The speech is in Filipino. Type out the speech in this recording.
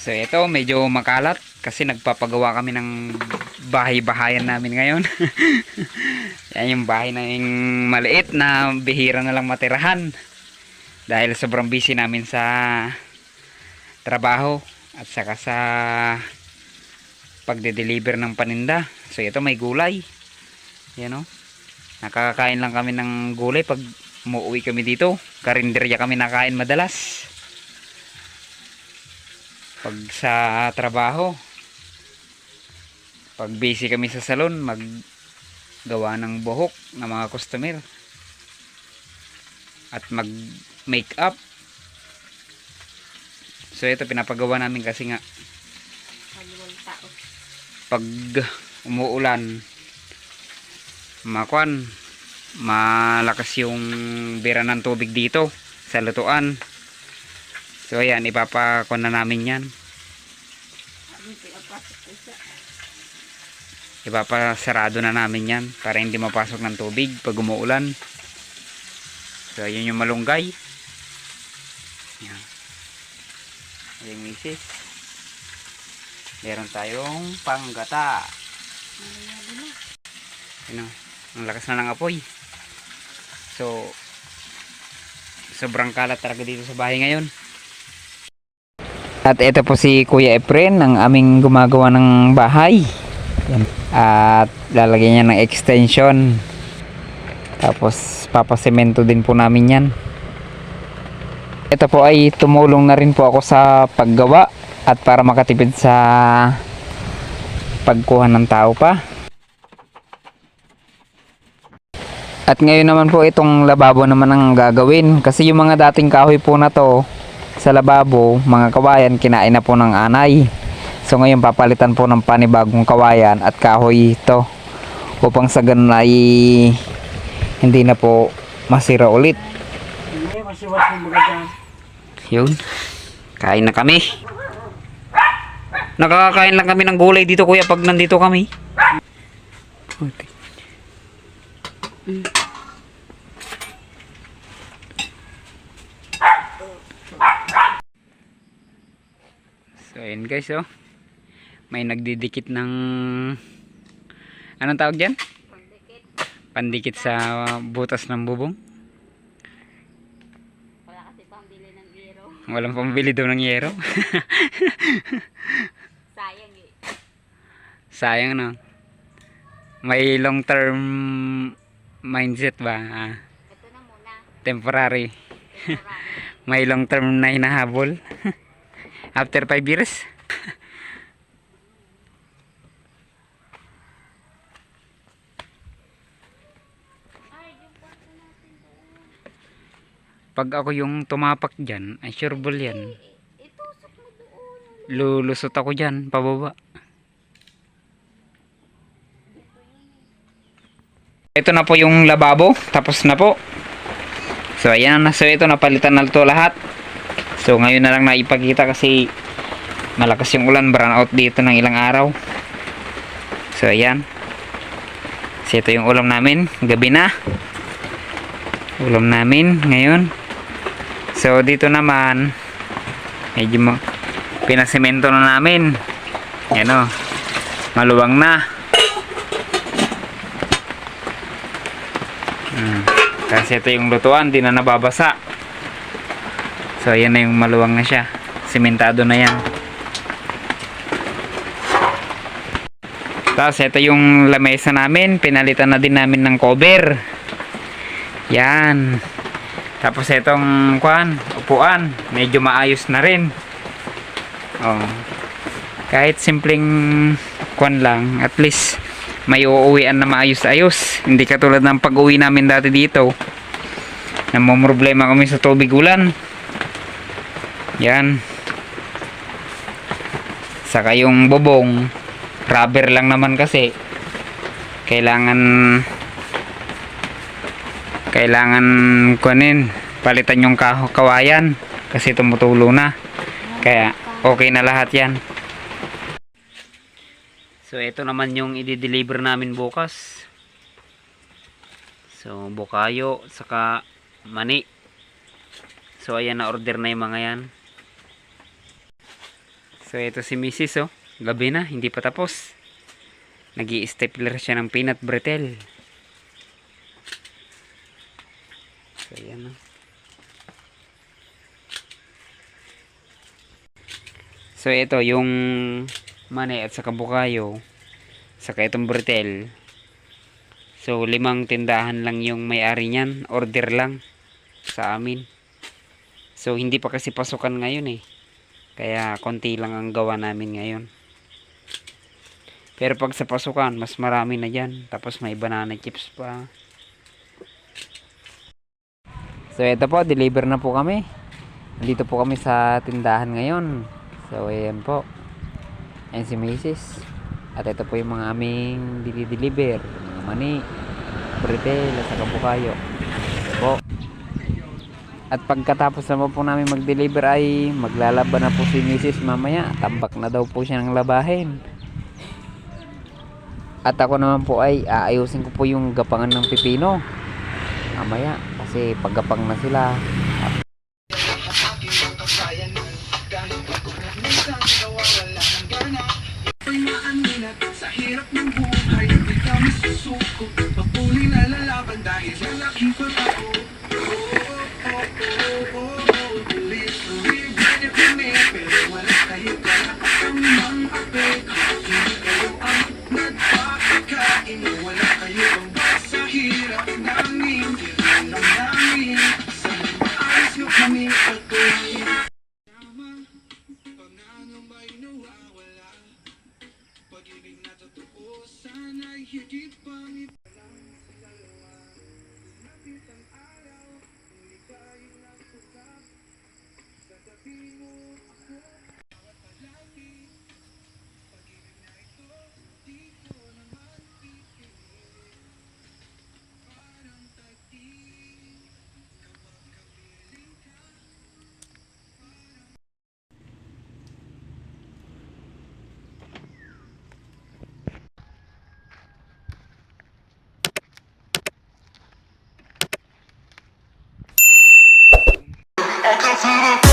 So ito medyo makalat kasi nagpapagawa kami ng bahay-bahayan namin ngayon. Yan yung bahay na yung maliit na bihira na lang matirahan. Dahil sobrang busy namin sa trabaho at saka sa pagde-deliver ng paninda. So ito may gulay. Yan o. Nakakakain lang kami ng gulay pag umuwi kami dito. Karinderya kami nakain madalas. Pag sa trabaho. Pag busy kami sa salon, mag gawa ng buhok ng mga customer. At mag make up. So ito pinapagawa namin kasi nga pag umuulan makuan malakas yung bira ng tubig dito sa lutuan so ayan ipapakon na namin yan ipapasarado na namin yan para hindi mapasok ng tubig pag umuulan so ayan yung malunggay yan ayan misis meron tayong panggata Malayado na. ano, ang lakas na ng apoy. So, sobrang kalat talaga dito sa bahay ngayon. At ito po si Kuya Efren, ang aming gumagawa ng bahay. Yan. At lalagyan niya ng extension. Tapos papasemento din po namin yan. Ito po ay tumulong na rin po ako sa paggawa at para makatipid sa pagkuha ng tao pa. At ngayon naman po itong lababo naman ang gagawin kasi yung mga dating kahoy po na to sa lababo, mga kawayan kinain na po ng anay. So ngayon papalitan po ng panibagong kawayan at kahoy ito upang sa ganun ay hindi na po masira ulit. Yun. Kain na kami. Nakakakain lang kami ng gulay dito kuya pag nandito kami. Okay. So ayun guys oh. May nagdidikit ng Anong tawag diyan? Pagdikit. Pandikit sa butas ng bubong. Wala kasi pambili ng giro. Walang pambili daw ng yero. Sayang eh. Sayang no. May long term mindset ba? Ah, Ito na muna. temporary. Temporary. May long term na hinahabol. After 5 years. Pag ako yung tumapak dyan, ay sure ball yan. Eh, doon. Lulusot ako dyan, pababa. Ito na po yung lababo, tapos na po. So ayan so ito napalitan na to lahat. So ngayon na lang naipakita kasi malakas yung ulan, brown out dito ng ilang araw. So ayan. So ito yung ulam namin, gabi na. Ulam namin ngayon. So dito naman medyo pinasemento na namin. Yan o. Maluwang na. Hmm. Kasi ito yung lutuan, di na nababasa. So, ayan na yung maluwang na siya. Simentado na yan. Tapos, ito yung lamesa namin. Pinalitan na din namin ng cover. Yan. Tapos, itong kwan, upuan. Medyo maayos na rin. Oh. Kahit simpleng kwan lang, at least may uuwian na maayos-ayos. Hindi katulad ng pag-uwi namin dati dito. Namumroblema kami sa tubig ulan. Yan. Saka yung bubong, rubber lang naman kasi. Kailangan kailangan kunin palitan yung kawayan kasi tumutulo na. Kaya okay na lahat yan. So ito naman yung i-deliver namin bukas. So bukayo saka mani. So ayan na order na yung mga yan. So ito si Mrs. oh. Gabi na, hindi pa tapos. nag stapler siya ng peanut brittle. So yan oh. So ito yung mani at saka bukayo. Saka itong brittle. So limang tindahan lang yung may-ari niyan. Order lang sa amin. So hindi pa kasi pasukan ngayon eh. Kaya konti lang ang gawa namin ngayon. Pero pag sa pasukan, mas marami na dyan. Tapos may banana chips pa. So ito po, deliver na po kami. Dito po kami sa tindahan ngayon. So ayan po. Ayan si Mrs. At ito po yung mga aming dili-deliver. Mga mani, britel, at saka bukayo. At pagkatapos naman po namin mag-deliver ay maglalaban na po si Mrs. mamaya. Tambak na daw po siya ng labahin. At ako naman po ay aayusin ko po yung gapangan ng pipino. Mamaya kasi paggapang na sila. Sa hirap to the